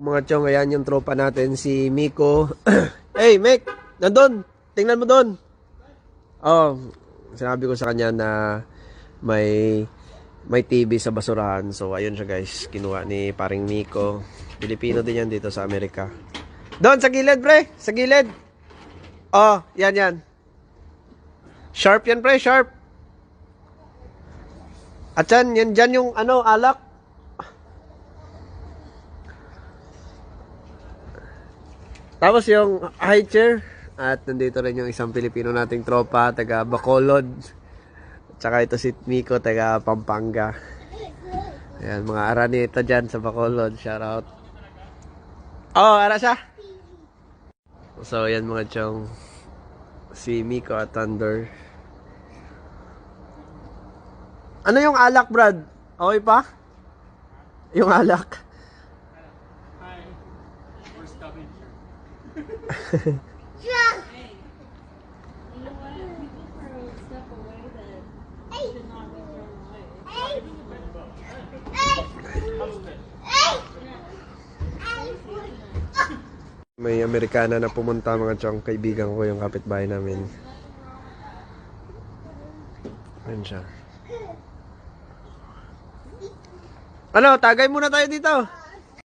Mga chong, ayan yung tropa natin, si Miko. hey, Mick! Nandun! Tingnan mo doon! Oh, sinabi ko sa kanya na may may TV sa basurahan. So, ayun siya guys. Kinuha ni paring Miko. Pilipino din yan dito sa Amerika. Doon, sa gilid, pre! Sa gilid! Oh, yan, yan. Sharp yan, pre, sharp. At yan, yan dyan yung ano, alak. Tapos yung high chair. At nandito rin yung isang Pilipino nating tropa, taga Bacolod. Tsaka ito si Miko, taga Pampanga. Ayan, mga araneta dyan sa Bacolod. Shout out. Oh, ara. So, ayan mga chong. Si Miko at Thunder. Ano yung alak, Brad? Okay pa? Yung alak. May Amerikana na pumunta mga chong kaibigan ko yung kapitbahay namin. Ayan siya. Ano, tagay muna tayo dito.